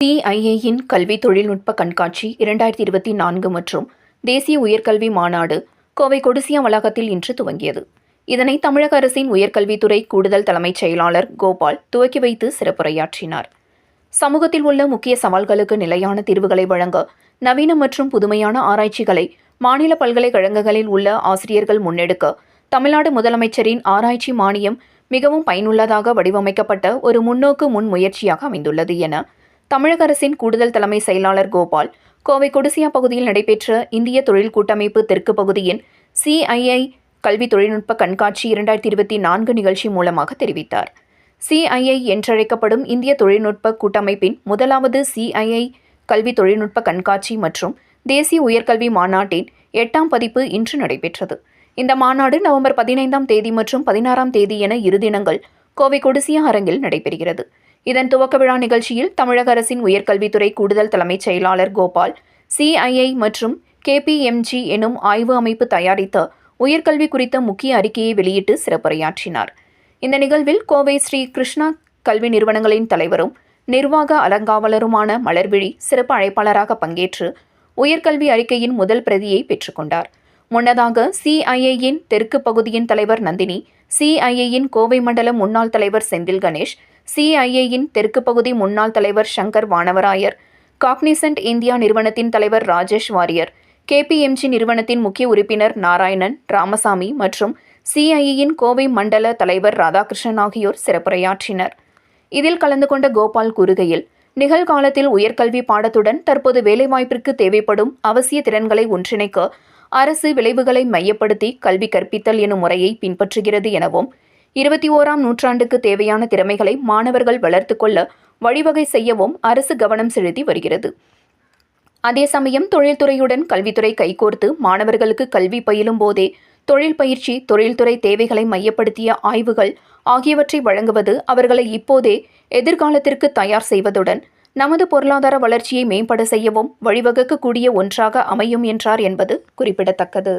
சிஐஏயின் கல்வி தொழில்நுட்ப கண்காட்சி இரண்டாயிரத்தி இருபத்தி நான்கு மற்றும் தேசிய உயர்கல்வி மாநாடு கோவை கொடிசியா வளாகத்தில் இன்று துவங்கியது. இதனை தமிழக அரசின் உயர்கல்வித்துறை கூடுதல் தலைமைச் செயலாளர் கோபால் துவக்கி வைத்து சிறப்புரையாற்றினார். சமூகத்தில் உள்ள முக்கிய சவால்களுக்கு நிலையான தீர்வுகளை வழங்க நவீன மற்றும் புதுமையான ஆராய்ச்சிகளை மாநில பல்கலைக்கழகங்களில் உள்ள ஆசிரியர்கள் முன்னெடுக்க தமிழ்நாடு முதலமைச்சரின் ஆராய்ச்சி மானியம் மிகவும் பயனுள்ளதாக வடிவமைக்கப்பட்ட ஒரு முன்னோக்கு முன்முயற்சியாக அமைந்துள்ளது என தமிழக அரசின் கூடுதல் தலைமை செயலாளர் கோபால் கோவை கொடிசியா பகுதியில் நடைபெற்ற இந்திய தொழில் கூட்டமைப்பு தெற்கு பகுதியின் சிஐஐ கல்வி தொழில்நுட்ப கண்காட்சி இரண்டாயிரத்தி இருபத்தி நான்கு நிகழ்ச்சி மூலமாக தெரிவித்தார். சிஐஐ என்றழைக்கப்படும் இந்திய தொழில்நுட்ப கூட்டமைப்பின் முதலாவது சிஐஐ கல்வி தொழில்நுட்ப கண்காட்சி மற்றும் தேசிய உயர்கல்வி மாநாட்டின் எட்டாம் பதிப்பு இன்று நடைபெற்றது. இந்த மாநாடு நவம்பர் பதினைந்தாம் தேதி மற்றும் பதினாறாம் தேதி என இரு தினங்கள் கோவை கொடிசியா அரங்கில் நடைபெறுகிறது. இதன் துவக்க விழா நிகழ்ச்சியில் தமிழக அரசின் உயர்கல்வித்துறை கூடுதல் தலைமைச் செயலாளர் கோபால் சிஐஐ மற்றும் கேபிஎம்ஜி எனும் ஆய்வு அமைப்பு தயாரித்த உயர்கல்வி குறித்த முக்கிய அறிக்கையை வெளியிட்டு சிறப்புரையாற்றினார். இந்த நிகழ்வில் கோவை ஸ்ரீ கிருஷ்ணா கல்வி நிறுவனங்களின் தலைவரும் நிர்வாக அலங்காவலருமான மலர்விழி சிறப்பு அழைப்பாளராக பங்கேற்று உயர்கல்வி அறிக்கையின் முதல் பிரதியை பெற்றுக்கொண்டார் முன்னதாக சிஐஏயின் தெற்கு பகுதியின் தலைவர் நந்தினி சிஐஐயின் கோவை மண்டல முன்னாள் தலைவர் செந்தில் கணேஷ் சிஐஏயின் தெற்கு பகுதி முன்னாள் தலைவர் சங்கர் வானவராயர் காக்னிசன்ட் இந்தியா நிறுவனத்தின் தலைவர் ராஜேஷ் வாரியர் கேபிஎம்ஜி நிறுவனத்தின் முக்கிய உறுப்பினர் நாராயணன் ராமசாமி மற்றும் சிஐஏயின் கோவை மண்டல தலைவர் ராதாகிருஷ்ணன் ஆகியோர் சிறப்புரையாற்றினர். இதில் கலந்து கொண்ட கோபால் கூறுகையில் நிகழ்காலத்தில் உயர்கல்வி பாடத்துடன் தற்போது வேலைவாய்ப்பிற்கு தேவைப்படும் அவசிய திறன்களை ஒன்றிணைக்க அரசு விளைவுகளை மையப்படுத்தி கல்வி கற்பித்தல் எனும் முறையை பின்பற்றுகிறது எனவும் இருபத்தி ஓராம் நூற்றாண்டுக்கு தேவையான திறமைகளை மாணவர்கள் வளர்த்து கொள்ள வழிவகை செய்யவும் அரசு கவனம் செலுத்தி வருகிறது. அதே சமயம் தொழில்துறையுடன் கல்வித்துறை கைகோர்த்து மாணவர்களுக்கு கல்வி பயிலும் போதே தொழில் பயிற்சி தொழில்துறை தேவைகளை மையப்படுத்திய ஆய்வுகள் ஆகியவற்றை வழங்குவது அவர்களை இப்போதே எதிர்காலத்திற்கு தயார் செய்வதுடன் நமது பொருளாதார வளர்ச்சியை மேம்பட செய்யவும் வழிவகுக்கக்கூடிய ஒன்றாக அமையும் என்றார் என்பது குறிப்பிடத்தக்கது.